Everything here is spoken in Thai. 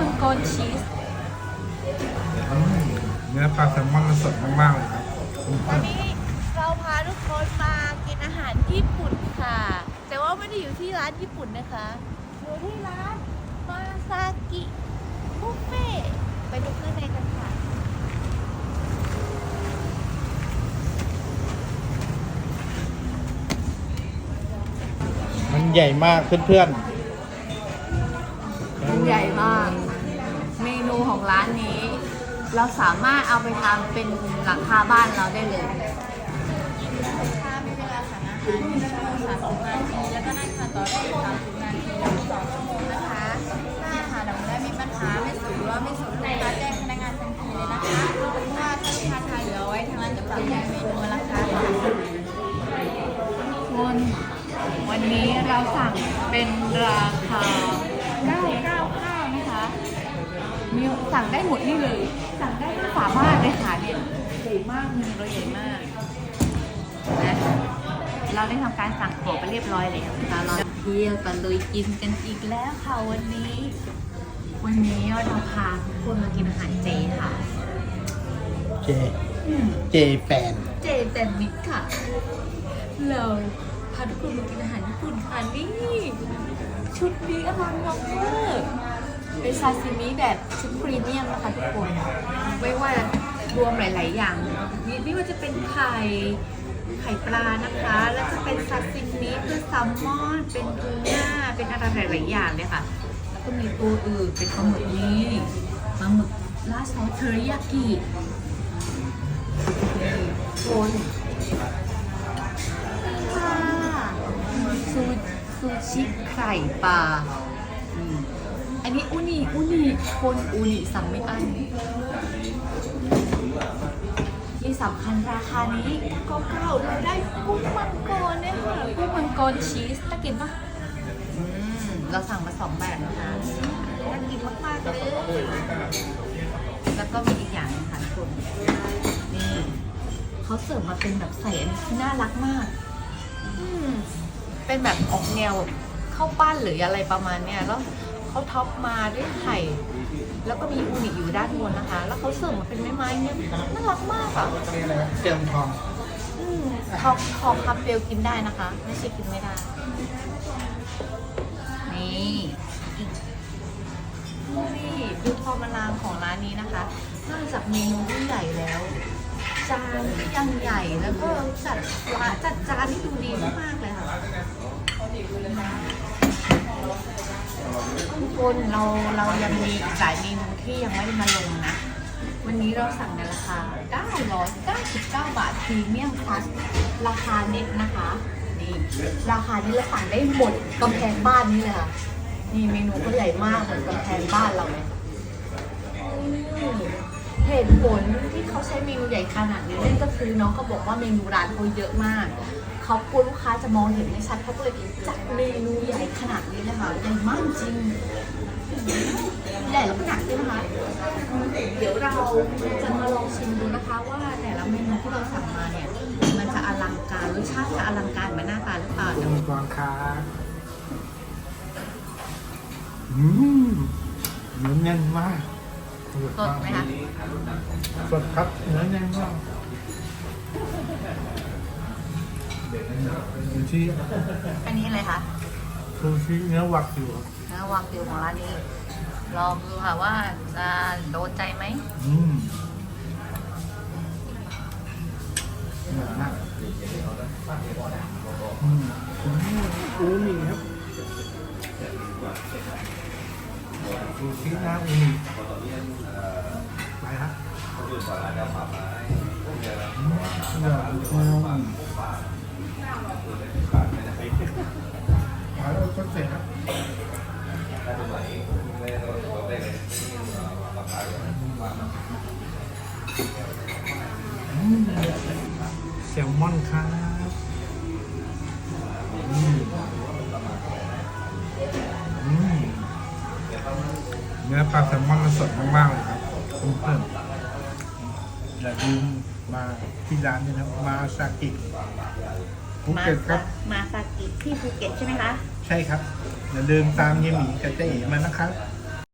มังกรชีสอืมเนื้อปลาแซลมอนมันสดมากๆเลยครับคุณวัเพื่อนนนี้เราพาทุกคนมากินอาหารญี่ปุ่นค่ะ แต่ว่าไม่ได้อยู่ที่ร้านญี่ปุ่นนะคะอยู่ที่ร้านมาซากิบุฟเฟ่ต์ไปดูข้างในกันค่ะมันใหญ่มากเพื่อนมันใหญ่มากเมนู ของร้านนี้ เราสามารถเอาไปทำเป็นหลังคาบ้านเราได้เลยถ้าไม่เวลาสั่งอาหารที่ชั่วโมงสามสิบนาทีแล้วก็นั่งทานต่อได้อีกสามสิบนาทีแล้วสองชั่วโมงนะคะถ้าอาหารเราได้มีปัญหาไม่สุกหรือว่าไม่สุกลูกค้าแจ้งพนักงานทันทีเลยนะคะเพราะว่าถ้าลูกค้าทานเหลือไว้ทางร้านจะปรับแก้เมนูราคาค่ะคุณวันนี้เราสั่งเป็นราคา995นะคะ มีสั่งได้หมดนี่เลย สั่งได้ทั้งฝาบ้านเลยค่ะเนี่ยใหญ่มากเงินเราใหญ่มากนะเราได้ทำการสั่งของไปเรียบร้อยแล้วนะคะเราเที่ยวตะลุยกินกันอีกแล้วค่ะวันนี้ วันนี้เราพาทุกคนมากินอาหารเจค่ะๆเจ เจแฟนเจแตนมิดค่ะ เราพาทุกคนมากินอาหารญี่ปุ่นค่ะนี่ ชุดนี้อลังมากมาก เป็นซาซิมิแบบชุดพรีเมียมนะคะทุกคนไม่ว่ารวมหลาย ๆ อย่างไม่ว่าจะเป็นไข่ไข่ปลานะคะ แล้วจะเป็นซาซิมิเป็นแซลมอน เป็นทูน่า เป็นอะไรหลาย ๆ อย่างเลยค่ะ แล้วก็มีตัวอื่นเป็นปลาหมึกนี้ปลาหมึกราซอสเทอริยากินี่โคนค่ะซูซูชิไข่ปลาอืม นนี้อูนิอูนิคนอูนิสั่งไม่อั้นที่สำคัญราคานี้ก็เก้าเราได้กุ้งมังกรเนี่ยค่ะกุ้งมังกรชีสน่ากินปะเราสั่งมาสองแบบนะคะน่ากินมากๆเลย แล้วก็มีอีกอย่างนึงค่ะทุกคนนี่เขาเสิร์ฟมาเป็นแบบใส่อันที่น่ารักมากอืเป็นแบบออกแนวข้าวปั้นหรืออะไรประมาณเนี้ยแล้ว เขาท็อปมาด้วยไข่ แล้วก็มีอูนิอยู่ด้านบนนะคะ แล้วเขาเสิร์ฟมาเป็นไม้ๆเนี่ยน่ารักมากอะเจียมทองอืมทองทองคำเปลวกินได้นะคะ ไม่ใช่กินไม่ได้ นี่นี่ดูทองมะนาวของร้านนี้นะคะนอกจากเมนูที่ใหญ่แล้วจานที่ยังใหญ่แล้วก็จัดร้านจัดจานที่ดูดีมากๆเลยค่ะทุก คนเราเรายังมีหลายเมนูที่ยังไม่ได้มาลงนะ วันนี้เราสั่งในราคา 999 บาทพรีเมียมพลัสราคาเน็ตนะคะนี่ราคานี้เราสั่งได้หมดกำแพงบ้านนี่เลยค่ะนี่เมนูก็ใหญ่มากเหมือนกำแพงบ้านเราเลยเหตุผลที่เขาใช้เมนูใหญ่ขนาดนี้นั่นก็คือน้องเขาบอกว่าเมนูร้านเขาเยอะมาก เขากลัวลูกค้าจะมองเห็นไม่ชัดเขาก็เลยจัดเมนูใหญ่ขนาดนี้เลยค่ะใหญ่มากจริงใหญ่แล้วก็หนักด้วยนะคะ เดี๋ยวเราจะมาลองชิมดูนะคะว่าแต่ละเมนูที่เราสั่งมาเนี่ย มันจะอลังการรสชาติจะอลังการเหมือนหน้าตาหรือเปล่าเดี๋ยวมทองครับอืมเนื้อแน่นมากสดไหมคะสดครับเนื้อแน่นมาก ซูชิอันนี้อะไรคะซูชิเนื้อวักอยู่ครับเนื้อวางติวของร้านนี้ ลองดูค่ะว่าจะโดนใจไหมอืมเหมือนมากอืมอืมอูนิครับซูชิน้ำอูนิไปครับอืม แซลมอนครับอืมอืมเนื้อปลาแซลมอนมันสดมากๆเลยครับเพื่อนๆอย่าลืมมาที่ร้านนี้นะครับมาซากิภูเก็ตครับมาซากิที่ภูเก็ตใช่ไหมคะ ใช่ครับ อย่าลืมตามเยหมีกับเจ๊เอ๋มานะครับ